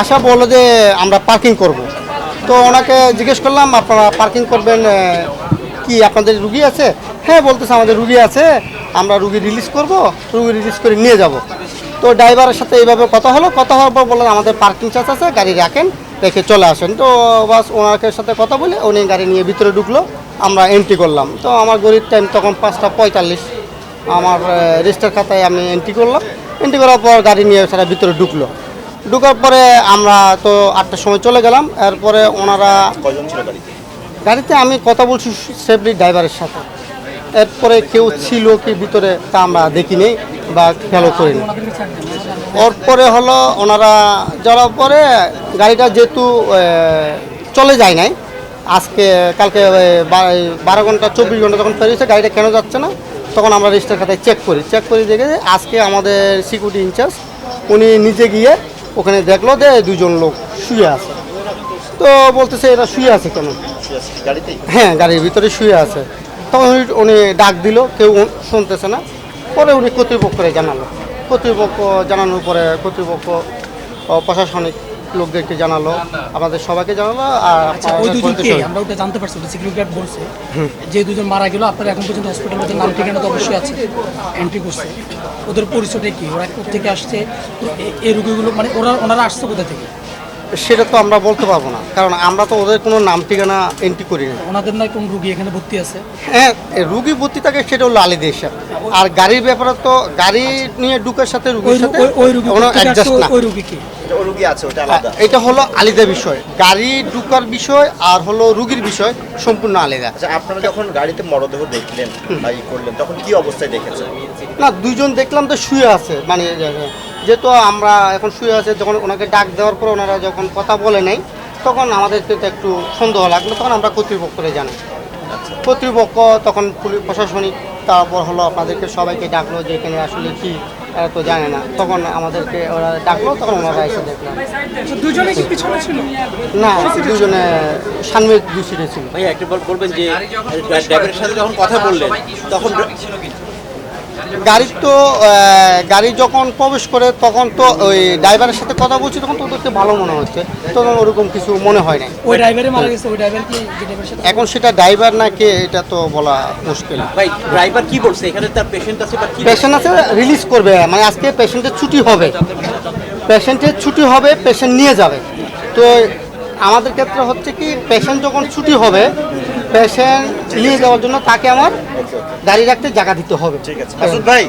আশা বলল যে আমরা পার্কিং করব। তো ওনাকে জিজ্ঞেস করলাম, আপনারা পার্কিং করবেন কি আপনাদের রুগী আছে? হ্যাঁ বলতেছে আমাদের রুগী আছে, আমরা রুগী রিলিজ করব, রুগী রিলিজ করে নিয়ে যাব। তো ড্রাইভারের সাথে এইভাবে কথা হলো, কথা হওয়ার পর বললেন, আমাদের পার্কিং চার্জ আছে, গাড়ি রাখেন, রেখে চলে আসেন। তো বাস ওনাকে সাথে কথা বলে উনি গাড়ি নিয়ে ভিতরে ঢুকলো, আমরা এন্ট্রি করলাম। তো আমার গরিব টাইম তখন পাঁচটা পঁয়তাল্লিশ। আমার রেজিস্টার খাতায় আমি এন্ট্রি করলাম। এন্ট্রি করার পর গাড়ি নিয়ে তারা ভিতরে ঢুকলো। ঢুকার পরে আমরা তো আটটার সময় চলে গেলাম। এরপরে ওনারা ছিল গাড়িতে? গাড়িতে আমি কথা বলছি সেফলি ড্রাইভারের সাথে। এরপরে কেউ ছিল কি ভিতরে তা আমরা দেখিনি বা খেয়ালও করিনি। ওর পরে হলো ওনারা যাওয়ার পরে গাড়িটা যেহেতু চলে যায় নাই আজকে কালকে বারো ঘণ্টা চব্বিশ ঘণ্টা যখন পেরিয়েছে গাড়িটা কেন যাচ্ছে না তখন আমরা রেজিস্টার খাতায় চেক করি। চেক করে দেখে আজকে আমাদের সিকিউরিটি ইনচার্জ উনি নিজে গিয়ে ওখানে দেখল যে দুজন লোক শুয়ে আছে। তো বলতেছে, এরা শুয়ে আছে কেন? হ্যাঁ গাড়ির ভিতরে শুয়ে আছে। তখন উনি ডাক দিল, কেউ শুনতেছে না। পরে উনি কর্তৃপক্ষরে জানালো। কর্তৃপক্ষ জানানোর পরে কর্তৃপক্ষ প্রশাসনিক লোকদেরকে জানালো আমাদের সবাইকে জানালো আর আচ্ছা ওই দুজন কে আমরা ওটা জানতে পারছি ওটা সিকিউরিটি গার্ড বলছে। যে দুজন মারা গেল আপনারা এখন পর্যন্ত হসপিটালে নাম ঠিকানা তো অবশ্যই আছে এন্ট্রি করছে। ওদের পরিচয়টা কি? ওরা থেকে আসছে? এই রোগীগুলো মানে ওরা ওনারা আসছে কোথা থেকে? সেটা তো আমরা বলতে পারব না। কারণ আমরা তো ওদের কোনো নাম ঠিকানা এন্ট্রি করি না ওনাদের নয় কোন রুগী এখানে ভর্তি আছে? হ্যাঁ রুগী ভর্তি থাকে সেটা হলো আলিদের সাথে আর গাড়ির ব্যাপারে তো গাড়ি নিয়ে ঢুকার সাথে রুগীর সাথে ওই- ওই রুগী কোনো অ্যাডজাস্ট না। ওই রুগী কি? এটা ও রুগী আছে ওটা আলাদা। হলো আলিদা বিষয়। গাড়ি ঢুকার বিষয় আর হলো রুগীর বিষয় সম্পূর্ণ আলাদা। আচ্ছা আপনারা যখন গাড়িতে মরদেহ দেখলেন বা ই করলেন তখন কি অবস্থায় দেখেছেন? না দুইজন দেখলাম তো শুয়ে আছে মানে যেহেতু আমরা এখন শুয়ে আছে যখন ওনাকে ডাক দেওয়ার পর ওনারা যখন কথা বলে নাই তখন আমাদেরকে তো একটু সন্দেহ লাগল তখন আমরা কর্তৃপক্ষরে জানি কর্তৃপক্ষ তখন পুলিশ প্রশাসনিক তারপর হলো আপনাদেরকে সবাইকে ডাকলো যে এখানে আসলে কি এরা তো জানে না। তখন আমাদেরকে ওরা ডাকলো তখন ওনারা এসে দেখলাম দুজনে কি পিছনে ছিল? না দুজনে সামনে দুই সিটে ছিল। ভাই একটা বলবেন যে ড্রাইভারের সাথে যখন কথা বললেন তখন গাড়ি তো গাড়ি যখন প্রবেশ করে তখন তো ওই ড্রাইভারের সাথে কথা বলছি তখন তো ওদেরকে ভালো মনে হচ্ছে। তখন ওরকম কিছু মনে হয় না ওই ড্রাইভারে মারা গেছে ওই ড্রাইভার কি এখন সেটা ড্রাইভার না কে এটা তো বলা মুশকিল। ভাই ড্রাইভার কি বলছে? এখানে তার পেশেন্ট আছে বা কি? পেশেন্ট আছে রিলিজ করবে। মানে আজকে পেশেন্টের ছুটি হবে। পেশেন্টের ছুটি হবে পেশেন্ট নিয়ে যাবে। তো আমাদের ক্ষেত্রে হচ্ছে কি পেশেন্ট যখন ছুটি হবে পেশেন্ট নিয়ে যাওয়ার জন্য তাকে আমার গাড়ি রাখতে জায়গা দিতে হবে। ঠিক আছে। ভাই